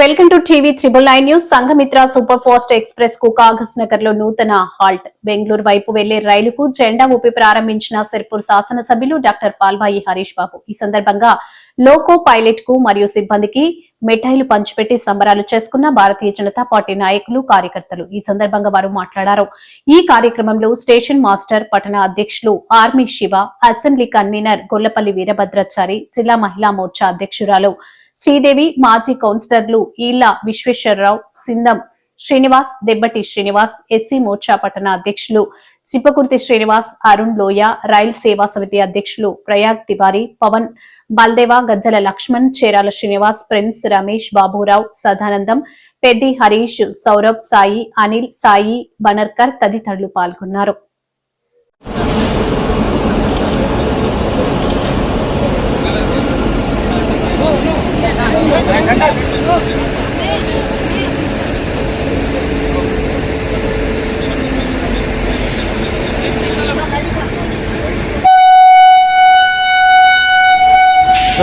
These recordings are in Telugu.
Welcome to TV triple nine news. Sanghamitra super fast ఎక్స్ప్రెస్కు కాగస్ నగర్లో నూతన హాల్ట్. బెంగళూరు వైపు వెళ్ళే రైలుకు జెండా ఊపి ప్రారంభించిన సిర్పూర్ శాసనసభ్యులు డాక్టర్ పాల్వాయి హరీష్ బాబు. ఈ సందర్భంగా లోకో పైలట్కు మరియు సిబ్బందికి మిఠాయిలు పంచిపెట్టి సంబరాలు చేసుకున్న భారతీయ జనతా పార్టీ నాయకులు కార్యకర్తలు ఈ సందర్భంగా వారు మాట్లాడారు. ఈ కార్యక్రమంలో స్టేషన్ మాస్టర్ పట్టణ అధ్యక్షులు army Shiva assembly convener Gollapalli Veerabhadrachari జిల్లా మహిళా మోర్చా అధ్యక్షురాలు శ్రీదేవి మాజీ కౌన్సిలర్లు ఈళ్ళ విశ్వేశ్వరరావు సిందం శ్రీనివాస్ దెబ్బటి శ్రీనివాస్ ఎస్సీ మోర్చా పట్టణ అధ్యక్షులు చిప్పకుర్తి శ్రీనివాస్ అరుణ్ లోయ రైల్ సేవా సమితి అధ్యక్షులు ప్రయాగ్ తివారి పవన్ బల్దేవా గజ్జల లక్ష్మణ్ చేరాల శ్రీనివాస్ ప్రిన్స్ రమేష్ బాబురావు సదానందం పెద్ది హరీష్ సౌరభ్ సాయి అనిల్ సాయి బనర్కర్ తదితరులు పాల్గొన్నారు.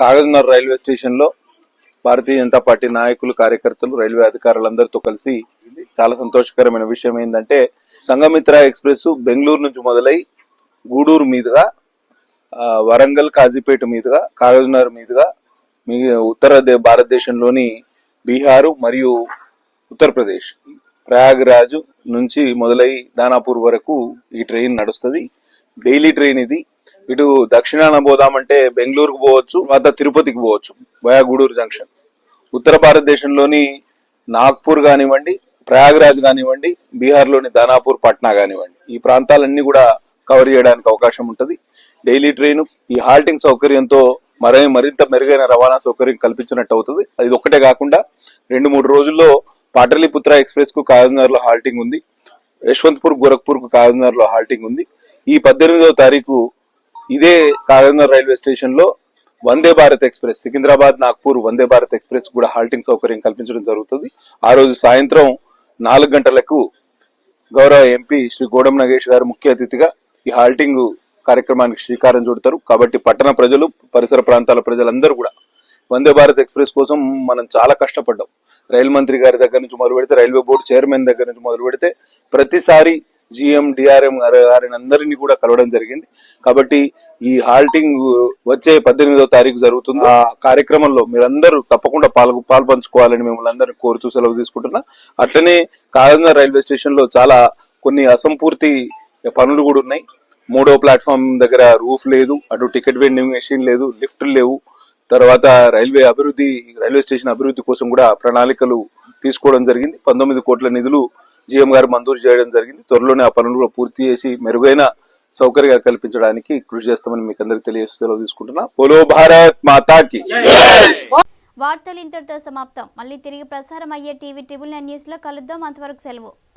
కాగజ్నగర్ రైల్వే స్టేషన్లో భారతీయ జనతా పార్టీ నాయకులు కార్యకర్తలు రైల్వే అధికారులందరితో కలిసి చాలా సంతోషకరమైన విషయం ఏంటంటే సంగమిత్ర ఎక్స్ప్రెస్ బెంగళూరు నుంచి మొదలై గూడూరు మీదుగా వరంగల్ కాజీపేట మీదుగా కాగజ్నగర్ మీదుగా మీ ఉత్తర భారతదేశంలోని బీహారు మరియు ఉత్తరప్రదేశ్ ప్రయాగ్రాజ్ నుంచి మొదలై దానాపూర్ వరకు ఈ ట్రైన్ నడుస్తుంది. డైలీ ట్రైన్ ఇది. ఇటు దక్షిణాన పోదామంటే బెంగళూరుకు పోవచ్చు తర్వాత తిరుపతికి పోవచ్చు వయా గూడూరు జంక్షన్. ఉత్తర భారతదేశంలోని నాగ్పూర్ కానివ్వండి ప్రయాగ్రాజ్ కానివ్వండి బీహార్లోని దానాపూర్ పట్నా కానివ్వండి. ఈ ప్రాంతాలన్నీ కూడా కవర్ చేయడానికి అవకాశం ఉంటుంది. డైలీ ట్రైన్ ఈ హాల్టింగ్ సౌకర్యంతో మరే మరింత మెరుగైన రవాణా సౌకర్యం కల్పించినట్టు అవుతుంది అది ఒక్కటే కాకుండా రెండు మూడు రోజుల్లో పాటలీపుత్ర ఎక్స్ప్రెస్కు కాజనగర్లో హాల్టింగ్ ఉంది. యశ్వంత్పూర్ గోరఖ్పూర్కు కాజనగర్లో హాల్టింగ్ ఉంది. ఈ పద్దెనిమిదవ తారీఖు ఇదే కాజనగర్ రైల్వే స్టేషన్లో వందే భారత్ ఎక్స్ప్రెస్ సికింద్రాబాద్ నాగ్పూర్ వందే భారత్ ఎక్స్ప్రెస్ కూడా హాల్టింగ్ సౌకర్యం కల్పించడం జరుగుతుంది. ఆ రోజు సాయంత్రం నాలుగు గంటలకు గౌరవ ఎంపీ శ్రీ గోడం నగేష్ గారు ముఖ్య అతిథిగా ఈ హాల్టింగ్ కార్యక్రమానికి శ్రీకారం చుడతారు. కాబట్టి పట్టణ ప్రజలు పరిసర ప్రాంతాల ప్రజలందరూ కూడా వందే భారత్ ఎక్స్ప్రెస్ కోసం మనం చాలా కష్టపడ్డాం. రైలు మంత్రి గారి దగ్గర నుంచి మొదలు పెడితే రైల్వే బోర్డు చైర్మన్ దగ్గర నుంచి మొదలు పెడితే ప్రతిసారి జిఎం డిఆర్ఎం గారిని అందరినీ కూడా కలవడం జరిగింది. కాబట్టి ఈ హాల్టింగ్ వచ్చే పద్దెనిమిదో తారీఖు జరుగుతుంది. ఆ కార్యక్రమంలో మీరందరూ తప్పకుండా పాల్గొ పాల్పంచుకోవాలని మిమ్మల్ని అందరినీ కోరుతూ సెలవు తీసుకుంటున్నా. అట్లనే కాకినాడ రైల్వే స్టేషన్లో చాలా కొన్ని అసంపూర్తి పనులు కూడా ఉన్నాయి. మూడో ప్లాట్ఫామ్ దగ్గర రూఫ్ లేదు అటు టికెట్ వెండింగ్ మెషిన్ లేదు లిఫ్ట్ లేవు. తర్వాత రైల్వే అభివృద్ధి రైల్వే స్టేషన్ అభివృద్ధి కోసం కూడా ప్రణాళికలు తీసుకోవడం జరిగింది. పంతొమ్మిది కోట్ల నిధులు జీఎం గారు మంజూరు చేయడం జరిగింది. త్వరలోనే ఆ పనులు కూడా పూర్తి చేసి మెరుగైన సౌకర్యాలు కల్పించడానికి కృషి చేస్తామని మీకు అందరికి తెలియజేస్తూ తీసుకుంటున్నా. పోలో భారత్ మాతాకి. వార్తలు ఇంతటితో సమాప్తం. మళ్ళీ తిరిగి ప్రసారం అయ్యే టీవీ ట్రిబుల్ నైన్ న్యూస్లో కలుద్దాం. అంతవరకు సెలవు.